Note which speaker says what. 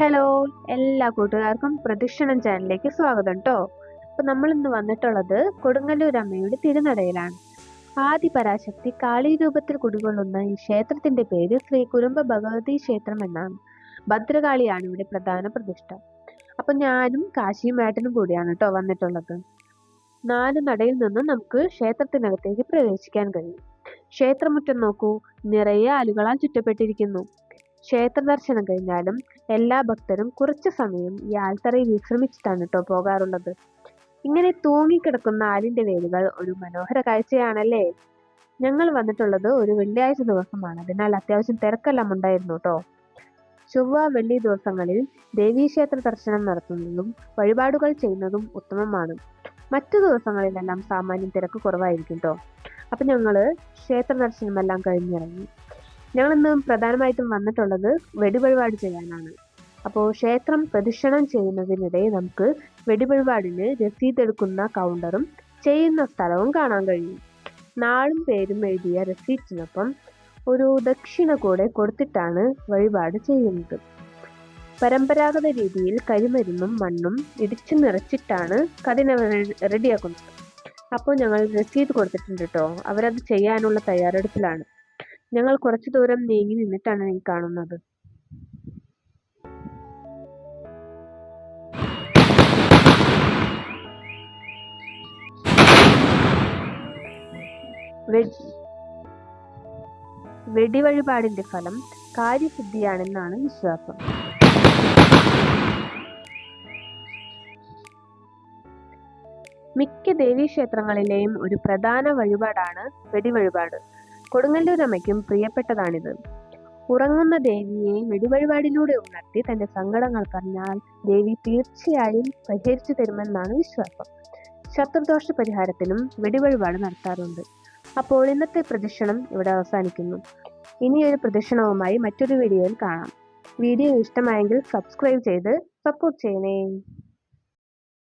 Speaker 1: Hello എല്ലാ കൂട്ടുകാർക്കും പ്രദക്ഷിണം ചാനലിലേക്ക് സ്വാഗതം കേട്ടോ അപ്പൊ നമ്മൾ ഇന്ന് വന്നിട്ടുള്ളത് കൊടുങ്ങല്ലൂർ അമ്മയുടെ തിരുനടയിലാണ്. ആദി പരാശക്തി കാളി രൂപത്തിൽ കുടികൊള്ളുന്ന ഈ ക്ഷേത്രത്തിന്റെ പേര് ശ്രീ കുരുമ്പ ഭഗവതി ക്ഷേത്രം എന്നാണ്. ഭദ്രകാളിയാണ് ഇവിടെ പ്രധാന പ്രതിഷ്ഠ. അപ്പൊ ഞാനും കാശിയും ഏട്ടനും കൂടിയാണ് കേട്ടോ വന്നിട്ടുള്ളത്. നാല് നടയിൽ നിന്ന് നമുക്ക് ക്ഷേത്രത്തിനകത്തേക്ക് പ്രവേശിക്കാൻ കഴിയും. ക്ഷേത്രമുറ്റം നോക്കൂ നിറയെ ആലുകളാൽ ചുറ്റപ്പെട്ടിരിക്കുന്നു. ക്ഷേത്ര ദർശനം കഴിഞ്ഞാലും എല്ലാ ഭക്തരും കുറച്ച് സമയം ഈ ആൽത്തറയിൽ വിശ്രമിച്ചിട്ടാണ് കേട്ടോ പോകാറുള്ളത്. ഇങ്ങനെ തൂങ്ങിക്കിടക്കുന്ന ആലിന്റെ വേരുകൾ ഒരു മനോഹര കാഴ്ചയാണല്ലേ? ഞങ്ങൾ വന്നിട്ടുള്ളത് ഒരു വെള്ളിയാഴ്ച ദിവസമാണ്. അതിനാൽ അത്യാവശ്യം തിരക്കെല്ലാം ഉണ്ടായിരുന്നു കേട്ടോ ചൊവ്വ വെള്ളി ദിവസങ്ങളിൽ ദേവീക്ഷേത്ര ദർശനം നടത്തുന്നതും വഴിപാടുകൾ ചെയ്യുന്നതും ഉത്തമമാണ്. മറ്റു ദിവസങ്ങളിലെല്ലാം സാമാന്യം തിരക്ക് കുറവായിരിക്കും കേട്ടോ അപ്പൊ ഞങ്ങൾ ക്ഷേത്ര ദർശനമെല്ലാം കഴിഞ്ഞിറങ്ങി. ഞങ്ങൾ ഇന്ന് പ്രധാനമായിട്ടും വന്നിട്ടുള്ളത് വെടിവഴിപാട് ചെയ്യാനാണ്. അപ്പോൾ ക്ഷേത്രം പ്രദക്ഷിണം ചെയ്യുന്നതിനിടെ നമുക്ക് വെടിവഴിപാടിന് രസീത് എടുക്കുന്ന കൗണ്ടറും ചെയ്യുന്ന സ്ഥലവും കാണാൻ കഴിയും. നാളും പേരും എഴുതിയ രസീറ്റിനൊപ്പം ഒരു ദക്ഷിണ കൂടെ കൊടുത്തിട്ടാണ് വഴിപാട് ചെയ്യുന്നത്. പരമ്പരാഗത രീതിയിൽ കരിമരുന്നും മണ്ണും ഇടിച്ചു നിറച്ചിട്ടാണ് കഠിന റെഡിയാക്കുന്നത്. അപ്പോൾ ഞങ്ങൾ രസീത് കൊടുത്തിട്ടുണ്ട് കേട്ടോ അവരത് ചെയ്യാനുള്ള തയ്യാറെടുപ്പിലാണ്. ഞങ്ങൾ കുറച്ചു ദൂരം നീങ്ങി നിന്നിട്ടാണ് ഈ കാണുന്നത്. വെടിവഴിപാടിന്റെ ഫലം കാര്യസിദ്ധിയാണെന്നാണ് വിശ്വാസം. മിക്ക ദേവീക്ഷേത്രങ്ങളിലെയും ഒരു പ്രധാന വഴിപാടാണ് വെടിവഴിപാട്. കൊടുങ്ങല്ലൂരമ്മയ്ക്കും പ്രിയപ്പെട്ടതാണിത്. ഉറങ്ങുന്ന ദേവിയെ വെടിവഴിപാടിലൂടെ ഉണർത്തി തന്റെ സങ്കടങ്ങൾ പറഞ്ഞാൽ ദേവി തീർച്ചയായും പരിഹരിച്ചു തരുമെന്നാണ് വിശ്വാസം. ശത്രുദോഷ പരിഹാരത്തിനും വെടിവഴിപാട് നടത്താറുണ്ട്. അപ്പോൾ ഇന്നത്തെ പ്രദക്ഷിണം ഇവിടെ അവസാനിക്കുന്നു. ഇനിയൊരു പ്രദക്ഷിണവുമായി മറ്റൊരു വീഡിയോയിൽ കാണാം. വീഡിയോ ഇഷ്ടമായെങ്കിൽ സബ്സ്ക്രൈബ് ചെയ്ത് സപ്പോർട്ട് ചെയ്യണേ.